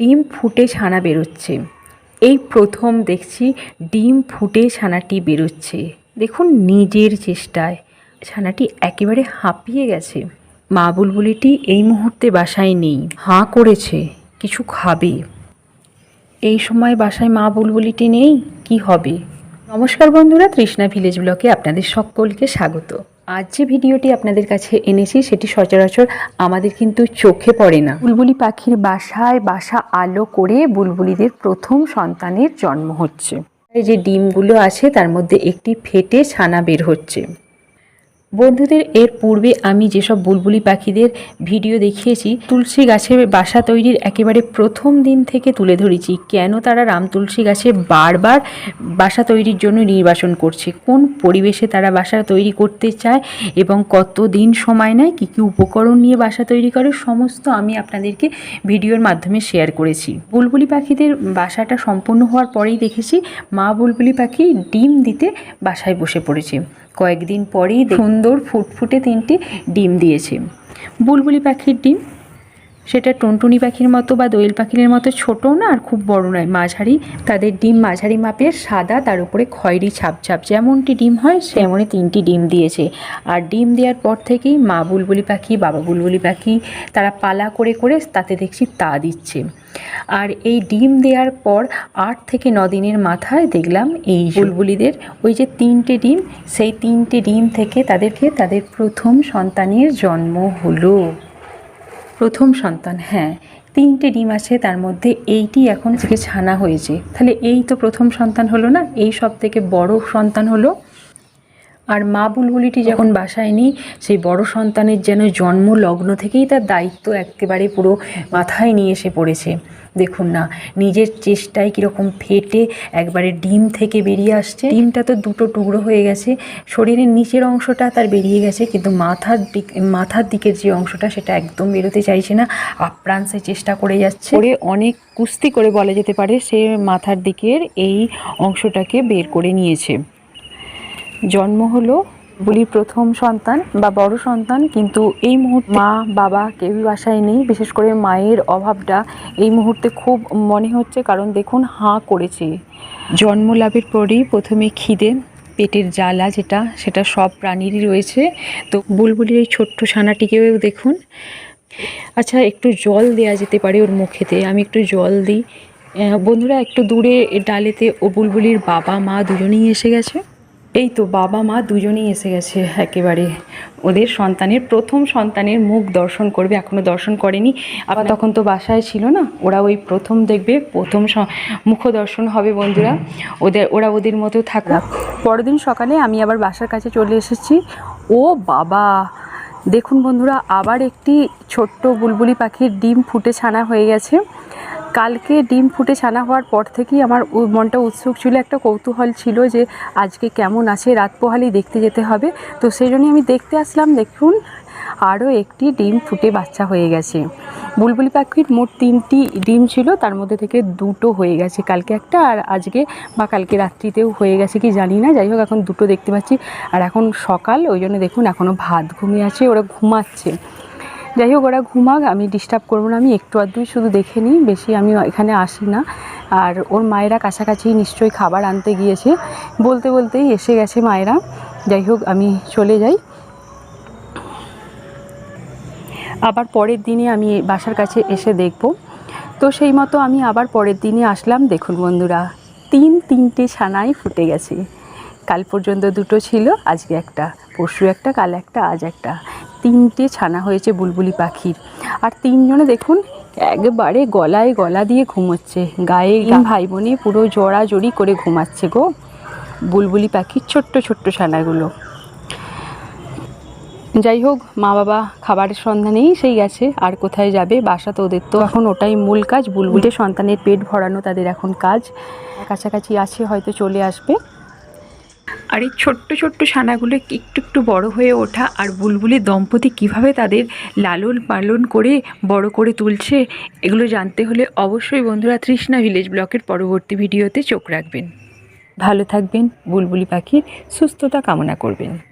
ডিম ফুটে ছানা বেরোচ্ছে। এই প্রথম দেখছি ডিম ফুটে ছানাটি বেরোচ্ছে। দেখুন নিজের চেষ্টায়। ছানাটি একেবারে হাঁপিয়ে গেছে। মা বুলবুলিটি এই মুহূর্তে বাসায় নেই। হাঁ করেছে, কিছু খাবে। এই সময় বাসায় মা বুলবুলিটি নেই, কি হবে? নমস্কার বন্ধুরা, তৃষ্ণা ভিলেজ ব্লকে আপনাদের সকলকে স্বাগত। আজ যে ভিডিওটি আপনাদের কাছে এনেছি, সেটি সচরাচর আমাদের কিন্তু চোখে পড়ে না। বুলবুলি পাখির বাসায় বাসা আলো করে বুলবুলিদের প্রথম সন্তানের জন্ম হচ্ছে। যে ডিমগুলো আছে, তার মধ্যে একটি ফেটে ছানা বের হচ্ছে। বন্ধুদের এর পূর্বে আমি যেসব বুলবুলি পাখিদের ভিডিও দেখিয়েছি, তুলসী গাছের বাসা তৈরির একেবারে প্রথম দিন থেকে তুলে ধরেছি। কেন তারা রাম তুলসী গাছে বারবার বাসা তৈরির জন্য নির্বাচন করছে? কোন পরিবেশে তারা বাসা তৈরি করতে চায়? এবং কত দিন সময় নেয়? কী কী উপকরণ নিয়ে বাসা তৈরি করে? সমস্ত আমি আপনাদেরকে ভিডিওর মাধ্যমে শেয়ার করেছি। বুলবুলি পাখিদের বাসাটা সম্পূর্ণ হওয়ার পরেই দেখেছি, মা বুলবুলি পাখি ডিম দিতে বাসায় বসে পড়েছে। কয়েকদিন পরেই দে- সুন্দর ফুটফুটে তিনটি ডিম দিয়েছে। বুলবুলি পাখির ডিম সেটা টুনটুনি পাখির মতো বা দোয়েল পাখির মতো ছোটও না আর খুব বড় নয় মাঝারি। তাদের ডিম মাঝারি মাপের সাদা তার উপরে খয়েরি ছাপ ছাপ যেমনটি ডিম হয় সেমনই তিনটি ডিম দিয়েছে। আর ডিম দেওয়ার পর থেকেই মা বুলবুলি পাখি বাবা বুলবুলি পাখি তারা পালা করে করে তাতে দেখছি তা দিচ্ছে। আর এই ডিম দেওয়ার পর আট থেকে ন দিনের মাথায় দেখলাম এই বুলবুলিদের ওই যে তিনটে ডিম সেই তিনটে ডিম থেকে তাদেরকে তাদের প্রথম সন্তানের জন্ম হলো। প্রথম সন্তান হ্যাঁ। তিনটে ডিম আছে, তার মধ্যে এইটি এখন থেকে ছানা হয়েছে। তাহলে এই তো প্রথম সন্তান হলো না? এই সব থেকে বড় সন্তান হলো আর মা বুলবুলিটি যখন বাসায় নেই, সেই বড় সন্তানের যেন জন্ম লগ্ন থেকেই তার দায়িত্ব একেবারে পুরো মাথায় নিয়ে এসে পড়েছে। দেখুন না, নিজের চেষ্টায় কীরকম ফেটে একবারে ডিম থেকে বেরিয়ে আসছে। ডিমটা তো দুটো টুকরো হয়ে গেছে, শরীরের নিচের অংশটা তার বেরিয়ে গেছে, কিন্তু মাথার দিক, মাথার দিকের যে অংশটা সেটা একদম বেরোতে চাইছে না, আপ্রাণ সে চেষ্টা করে যাচ্ছে। করে অনেক কুস্তি করে বলা যেতে পারে, সে মাথার দিকের এই অংশটাকে বের করে নিয়েছে। জন্ম হলো বলি প্রথম সন্তান বা বড় সন্তান, কিন্তু এই মুহূর্তে মা, বাবা কেউই বাসায় নেই। বিশেষ করে মায়ের অভাবটা এই মুহূর্তে খুব মনে হচ্ছে, কারণ দেখুন, হাঁ করেছে। জন্ম লাভের পরেই প্রথমে খিদে, পেটের জ্বালা যেটা, সেটা সব প্রাণীরই রয়েছে। তো বুলবুলির এই ছোট্ট ছানাটিকেও দেখুন। আচ্ছা একটু জল দেওয়া যেতে পারে ওর মুখেতে। আমি একটু জল দিই। বন্ধুরা, একটু দূরে ডালেতে ও বুলবুলির বাবা, মা দুজনেই এসে গেছে। এই তো বাবা মা দুজনেই এসে গেছে একেবারে। ওদের সন্তানের, প্রথম সন্তানের মুখ দর্শন করবে এখনও দর্শন করেনি। আবার তখন তো বাসায় ছিল না, ওরা ওই প্রথম দেখবে, প্রথম মুখ দর্শন হবে বন্ধুরা। ওদের, ওরা ওদের মতো থাকবে পরদিন সকালে আমি আবার বাসার কাছে চলে এসেছি। ও বাবা! দেখুন বন্ধুরা, আবার একটি ছোট্ট বুলবুলি পাখির ডিম ফুটে ছানা হয়ে গেছে। কালকে ডিম ফুটে ছানা হওয়ার পর থেকেই আমার মনটা উৎসুক ছিল, একটা কৌতূহল ছিল যে আজকে কেমন আছে, রাত পোহালি দেখতে যেতে হবে। তো সেই জন্যই আমি দেখতে আসলাম, দেখুন, আরও একটি ডিম ফুটে বাচ্চা হয়ে গেছে। বুলবুলি পাখির মোট তিনটি ডিম ছিল, তার মধ্যে থেকে দুটো হয়ে গেছে কালকে একটা, আর আজকে বা কালকে রাত্রিতেও হয়ে গেছে কি জানি না। যাই হোক, এখন দুটো দেখতে পাচ্ছি। আর এখন সকাল, ওই জন্য দেখুন এখনও ভাত ঘুমিয়ে আছে, ওরা ঘুমাচ্ছে। যাই হোক ওরা ঘুমাক, আমি ডিস্টার্ব করব না, আমি একটু আধটুই শুধু দেখে নিই, বেশি আমি এখানে আসি না। আর ওর মায়েরা কাছাকাছি নিশ্চয়ই খাবার আনতে গিয়েছে। বলতে বলতেই এসে গেছে মায়েরা। যাই হোক আমি চলে যাই। আবার পরের দিনে আমি বাসার কাছে এসে দেখব। তো সেই মতো আমি আবার পরের দিনে আসলাম। দেখুন বন্ধুরা, তিন তিনটে ছানাই ফুটে গেছে। কাল পর্যন্ত দুটো ছিল, আজকে একটা, পরশু একটা, কাল একটা, আজ একটা। তিনটে ছানা হয়েছে বুলবুলি পাখির। আর তিনজনে দেখুন একবারে গলায় গলা দিয়ে ঘুমোচ্ছে। গায়ে ভাই বোনে পুরো জড়াজড়ি করে ঘুমাচ্ছে গো বুলবুলি পাখির ছোট্ট ছোট্ট ছানাগুলো। যাই হোক মা বাবা খাবারের সন্ধানেই সেই গেছে আর কোথায় যাবে বাসা তো ওদের তো এখন ওটাই মূল কাজ। বুলবুলের সন্তানের পেট ভরানো তাদের এখন কাজ। কাছাকাছি আছে হয়তো চলে আসবে। আর এই ছোট্ট ছোট্ট ছানাগুলো একটু একটু বড় হয়ে ওঠা আর বুলবুলি দম্পতি কীভাবে তাদের লালন পালন করে বড় করে তুলছে, এগুলো জানতে হলে অবশ্যই বন্ধুরা তৃষ্ণা ভিলেজ ব্লকের পরবর্তী ভিডিওতে চোখ রাখবেন। ভালো থাকবেন, বুলবুলি পাখির সুস্থতা কামনা করবেন।